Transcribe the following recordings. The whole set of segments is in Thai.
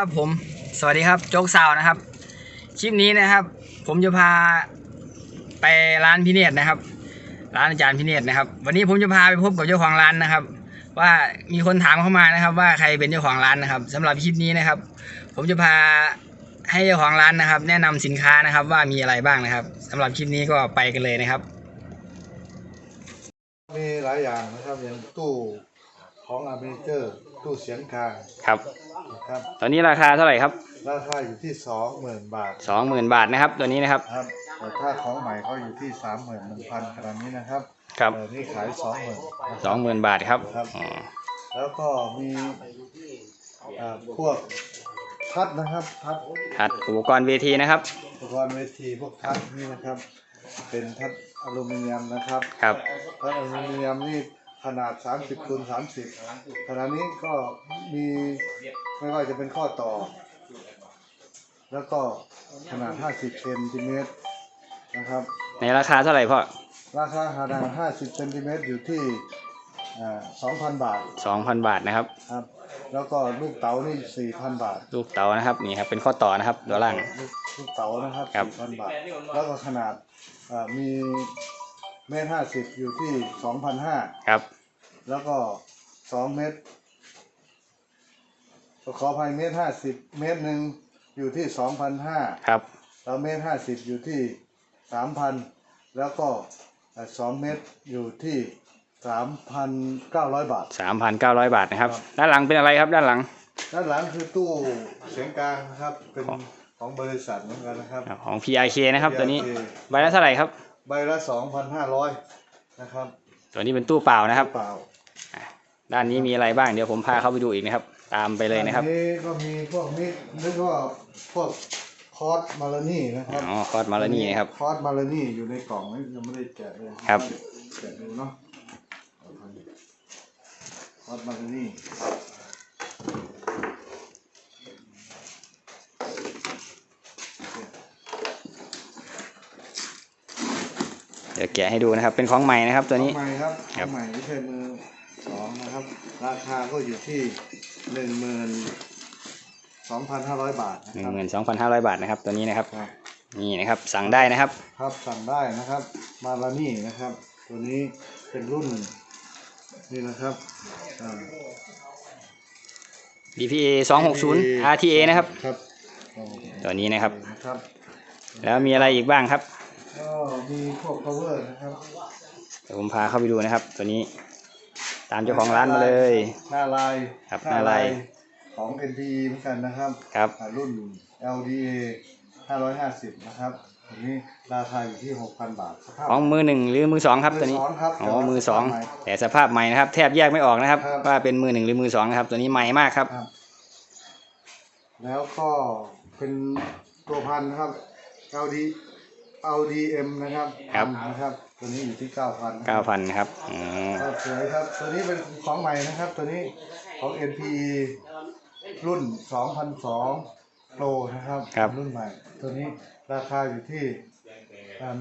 ครับผมสวัสดีครับโจ๊กซาวนะครับคลิปนี้นะครับ ผมจะพาไปร้านพิเนตนะครับ ร้านอาจารย์พิเนตนะครับ วันนี้ผมจะพาไปพบกับเจ้าของร้านนะครับ ว่ามีคนถามเข้ามานะครับ ว่าใครเป็นเจ้าของร้านนะครับสำหรับคลิปนี้นะครับ ผมจะพาให้เจ้าของร้านนะครับ แนะนำสินค้านะครับว่ามีอะไรบ้างนะครับสำหรับคลิปนี้ก็ไปกันเลยนะครับ มีหลายอย่างนะครับอย่างตู้ของอเมเจอร์ ตู้เสียงกลางครับ นะครับ ตอนนี้ราคาเท่าไหร่ครับราคาอยู่ที่สองหมื่นบาทสองหมื่นบาทนะครับ ตัวนี้นะครับ ครับแต่ถ้าของใหม่เขาอยู่ที่สามหมื่นหนึ่งพันขนาดนี้นะครับครับแต่นี่ขายสองหมื่น สองหมื่นบาทครับครับ อ๋อแล้วก็มีอ่าพวกทัดนะครับทัดถัดอุปกรณ์เวทีนะครับ อุปกรณ์เวทีพวกทัดนี่นะครับ เป็นทัดอลูมิเนียมนะครับครับ ทัดอลูมิเนียมนี่ ขนาด 30คูณ30ขนาดนี้ก็มีไม่ว่าจะเป็นข้อต่อ แล้วก็ขนาด 50เซนติเมตรนะครับ ในราคาเท่าไหร่พ่อ ราคาขนาด 50เซนติเมตรอยู่ที่อ่า2,000บาทสองพันบาทนะครับครับ แล้วก็ลูกเต๋านี่4,000บาท ลูกเต๋านะครับนี่ครับเป็นข้อต่อนะครับตัวล่าง ลูกลูกเต๋านะครับครับ4,000บาท แล้วก็ขนาดอ่ามี เมตรห้าสิบอยู่ที่2,500ครับ แล้วก็สองเมตรขออภัยเมตรห้าสิบเมตรหนึ่งอยู่ที่สองพันห้าครับแล้วเมตรห้าสิบอยู่ที่สามพันแล้วก็สองเมตรอยู่ที่สามพันเก้าร้อยบาทสามพันเก้าร้อยบาทนะครับครับด้านหลังเป็นอะไรครับด้านหลัง ด้านหลังคือตู้เสียงกลางนะครับเป็นของบริษัทเหมือนกันนะครับ ของ PRK นะครับตัวนี้ PRK ใบละเท่าไหร่ครับ ใบละสองพันห้าร้อยนะครับตัวนี้เป็นตู้เปล่านะครับ เปล่าด้านนี้มีอะไรบ้างเดี๋ยวผมพาเข้าไปดูอีกนะครับ ตามไปเลยนะครับอันี้ก็มีพวกนี้นึกว่าพวกคอร์สมาลานี่นะครับอ๋อคอร์สมาแล้วนี่นะครับคอร์สมาลานี่อยู่ในกล่องนี่ยังไม่ได้แกะเลยครับแกะดูเนาะคอร์สมาลานี่ ดี๋ยวแกะให้ดูนะครับ เป็นของใหม่นะครับ ตัวนี้ของใหม่ครับขครัอบงใหม่ไม่ใช่มือสองนะครับ ราคาก็อยู่ที่หนึ่งหมื่นสองพันห้าร้อยบาทนะหนึ่คงรับหมื่นสองพันห้าร้อยบาทนะครับ ตัวนี้นะครับครับ นี่นะครับ สั่งได้นะครับ ครับสั่งได้นะครับ มาลานี่นะครับ ตัวนี้เป็นรุ่นนี่นะครับอ่า DPA 260 RTA นะครับ ครับตัวนี้นะครับนะครับ แล้วมีอะไรอีกบ้างครับก็ มีพวก power นะครับเดี๋ยวผมพาเข้าไปดูนะครับ ตัวนี้ตามเจ้าของร้านมาเลย หน้าลายครับหน้าลายของ NPE เหมือนกันนะครับครับ อ่ารุ่น LDA 550 นะครับตัวนี้ราคาอยู่ที่ 6,000 บาทสภาพ ของมือหนึ่งหรือมือสองครับตัวนี้มือสองครับอ๋อแต่ว่ามือสองสภาพใหม่แต่สภาพใหม่นะครับ แทบแยกไม่ออกนะครับ ครับ ว่าเป็นมือหนึ่งหรือมือสองนะครับ ตัวนี้ใหม่มากครับ ครับแล้วก็เป็นตัวพันนะครับ LD LDM นะครับครับพันนะครับ ตัวนี้อยู่ที่9,000เก้าพันครับอ๋อก็สวยครับ ตัวนี้เป็นของใหม่นะครับ ตัวนี้ของ NPE รุ่น2002 Pro นะครับ รุ่นใหม่ ตัวนี้ราคาอยู่ที่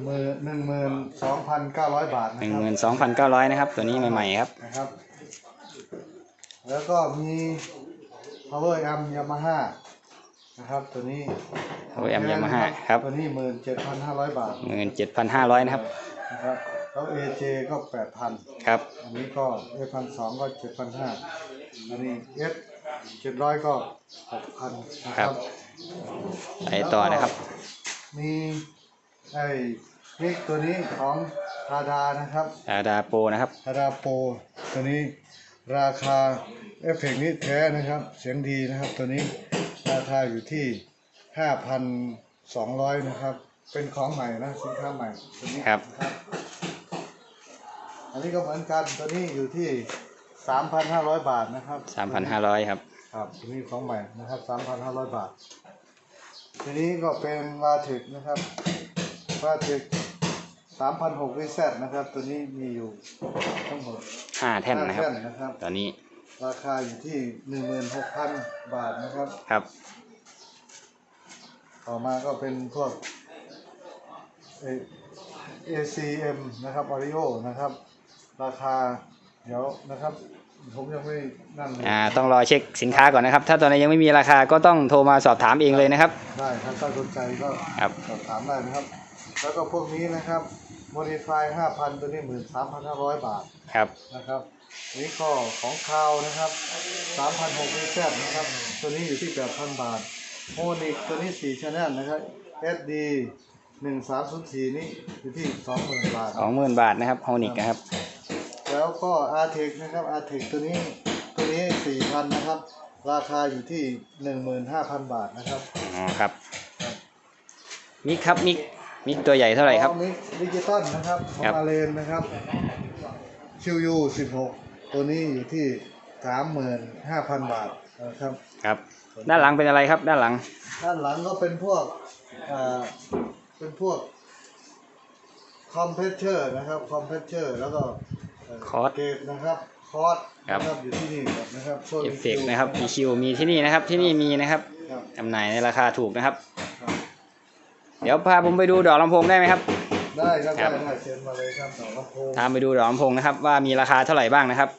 มือหนึ่งหมื่นสองพันเก้าร้อยบาทหนะนึ่งครัหบมื่นสองพันเก้าร้อยนะครับ ตัวนี้ใหม่ๆครับ นะครับ แล้วก็มี power amp Yamaha นะครับตัวนี้ power amp Yamaha ครับตัวนี้หมื่นเจ็ดพันห้าร้อยบาทหมื่นเจ็ดพันห้าร้อยนะครับนะครับแล้ว AJ ก็แปดพันครับอันนี้ก็เอพันสองก็เจ็ดพันห้าอันนี้เอสเจ็ดร้อยก็หกพันนะคครัรับบไปต่อนะครับ มีไอ้นี่ตัวนี้ของทาดานะครับดาดาโปรนะครับทาดาโปรตัวนี้ราคาเอฟเฟกต์นี้แท้นะครับ เสียงดีนะครับตัวนี้ ราคาอยู่ที่ห้าพันสองร้อยนะครับ เป็นของใหม่นะสินค้าใหม่ตัวนี้ครับนะอันนี้ก็เหมือนกันตัวนี้อยู่ที่สามพันห้าร้อยบาทนะครับสามพันห้าร้อยครับ ครับตัวนี้ของใหม่นะครับสามพันห้าร้อยบาท ทีนี้ก็เป็นวาเทคนะครับวาเทคสามพันหกวิเซตนะครับ ตัวนี้มีอยู่ทั้งหมดห้าแท่นนะครับห้าแท่นนะค รับตัวนี้ราคาอยู่ที่หนึ่งหมื่นหกพันบาทนะครับ ครับ ต่อมาก็เป็นพวกเอ่อ ACM นะครับ Oreo นะครับ ราคาเดี๋ยวนะครับ ผมยังไม่นั่นเลยอ่าต้องรอเช็คสินค้าก่อนนะครับ ถ้าตอนนี้ยังไม่มีราคาก็ต้องโทรมาสอบถามเองเลยนะครับ ได้ครับถ้าสนใจก็ครับ สอบถามได้นะครับ แล้วก็พวกนี้นะครับ modify 5,000ตัวนี้13,500บาทครับนะครับ นี่ก็ของคาวนะครับ3,600แซนะครับ ตัวนี้อยู่ที่8,000บาทโมนิกตัวนี้4 channel นะครับ SD 1304นี่อยู่ที่20,000บาทสองหมื่นบาทนะครับโฮนิกนะครับ แล้วก็ r t e c นะครับ r t e c ตัวนี้ตัวนี้4,000นะครับ ราคาอยู่ที่15,000บาทนะครับอ๋อครับมิกครับมิก มิกตัวใหญ่เท่าไหร่ครับ มิกดิจิตอลนะครับของครับอาเลนนะครับคิวยู16 ตัวนี้อยู่ที่ 35,000 บาทนะครับ ครับ ด้านหลังเป็นอะไรครับ ด้านหลัง ด้านหลังก็เป็นพวกอ่าเป็นพวกคอมเพรสเชอร์นะครับ คอมเพรสเชอร์ แล้วก็เคอร์สเกตนะครับ คอร์สครับนะครับอยู่ที่นี่หมดนะครับพวกเอฟเฟกต์นะครับ EQ มีที่นี่นะครับ ที่นี่มีนะครับครับจำหน่ายในราคาถูกนะครับครับ เดี๋ยวพาผมไปดูดอกลำโพงได้ไหมครับ ได้ครับครัได้บได้เชิญมาเลยครับต่อลำโพงตามไปดูดอกลำโพงนะครับ ว่ามีราคาเท่าไหร่บ้างนะครับ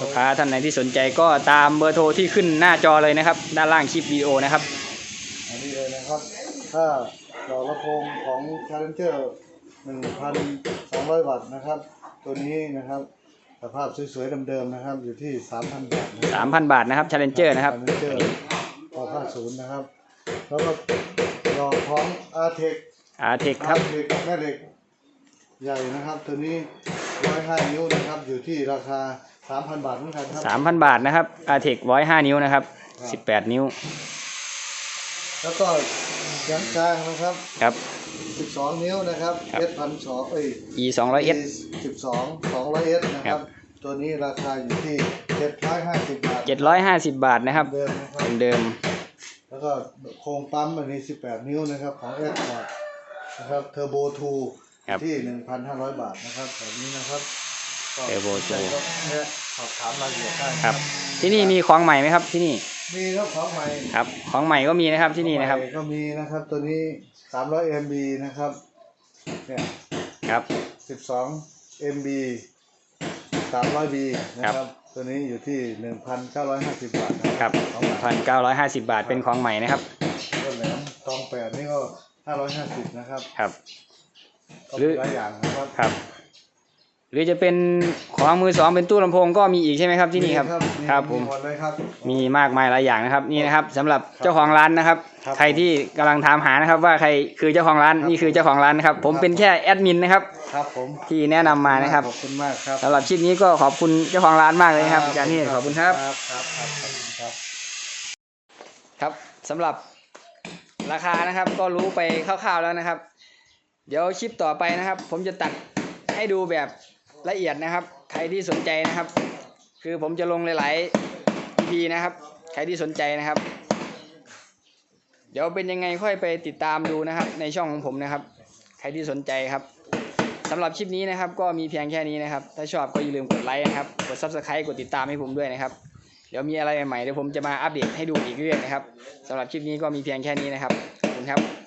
ลูกค้าท่านไหนที่สนใจก็ตามเบอร์โทรที่ขึ้นหน้าจอเลยนะครับ ด้านล่างคลิปวิดีโอนะครับอันนี้เลยนะครับ ถ้าต่อลำโพงของ Challenger 1,200 วัตต์นะครับ ตัวนี้นะครับสภาพสวยๆเดิมๆนะครับ อยู่ที่ 3,000 บาทนะครับ3,000บาทนะครับ Challenger นะครับชาเลนเจอร์ต่อ50นะครับ แล้วก็ ดอกของ Artec Artec ครับ Artec แม่เหล็ก ใหญ่นะครับ ตัวนี้105นิ้วนะครับ อยู่ที่ราคา3,000บาทเหมือนกันครับ3,000บาทนะครับ Artec 105นิ้วนะครับ18นิ้ว แล้วก็ยังกลางนะครับครับ12นิ้วนะครับครับ เอสพันสองเอ้ย E 200 S 12 200 S นะคครัรับ บ ตัวนี้ราคาอยู่ที่750บาท750บาทนะครับเดิมนะครับเป็นเดิม แล้วก็โครงปั๊มอันนี้18 นิ้วนะครับ ของ S พอร์ตนะครับเทอร์โบครับ2ที่ 1,500 บาทนะครับแบบนี้นะครับก็ Turbo 2ใครก็แค่สอบถามรายละเอียดได้ครับ ที่นี่มีของใหม่ไหมครับที่นี่มีครับของใหม่ครับ ของใหม่ก็มีนะครับที่นี่นะครับ ของใหม่ก็มีนะครับ ตัวนี้ 300 MB นะครับเนี่ยครับ 12 MB 300B นะครับ ตัวนี้อยู่ที่1,950บาทนะครับของใหม่1,950บาทเป็นของใหม่นะครับ ต้นแหลมตองแปดนี่ก็550นะครับครับ ก็หรือหลายอย่างนะครับ ครับ หรือจะเป็นของมือสองเป็นตู้ลำโพงก็มีอีกใช่ไหมครับที่นี่ครับ มีครับผม หมดเลยครับ มีมากมายหลายอย่างนะครับนี่นะครับสำหรับเจ้าของร้านนะครับ ครับใครที่กำลังถามหานะครับ ว่าใครคือเจ้าของร้านครับนี่คือเจ้าของร้านนะครับ ผมครับเป็นแค่แอดมินนะครับ ครับผมที่แนะนำมานะครับขอบคุณมากครับสำหรับคลิปนี้ก็ขอบคุณเจ้าของร้านมากเลยนะครับอาจารย์ที่ขอบคุณครับ ครับครับครับขอบคุณครับ ครับสำหรับราคานะครับก็รู้ไปคร่าวๆแล้วนะครับ เดี๋ยวคลิปต่อไปนะครับ ผมจะตัดให้ดูแบบ ละเอียดนะครับ ใครที่สนใจนะครับ คือผมจะลงหลายๆ EP นะครับ ใครที่สนใจนะครับ เดี๋ยวเป็นยังไงค่อยไปติดตามดูนะครับ ในช่องของผมนะครับ ใครที่สนใจครับสำหรับคลิปนี้นะครับ ก็มีเพียงแค่นี้นะครับ ถ้าชอบก็อย่าลืมกดไลค์นะครับ กด subscribe กดติดตามให้ผมด้วยนะครับ เดี๋ยวมีอะไรใหม่ๆเดี๋ยวผมจะมาอัปเดตให้ดูอีกเรื่อยๆนะครับสำหรับคลิปนี้ก็มีเพียงแค่นี้นะครับขอบคุณครับ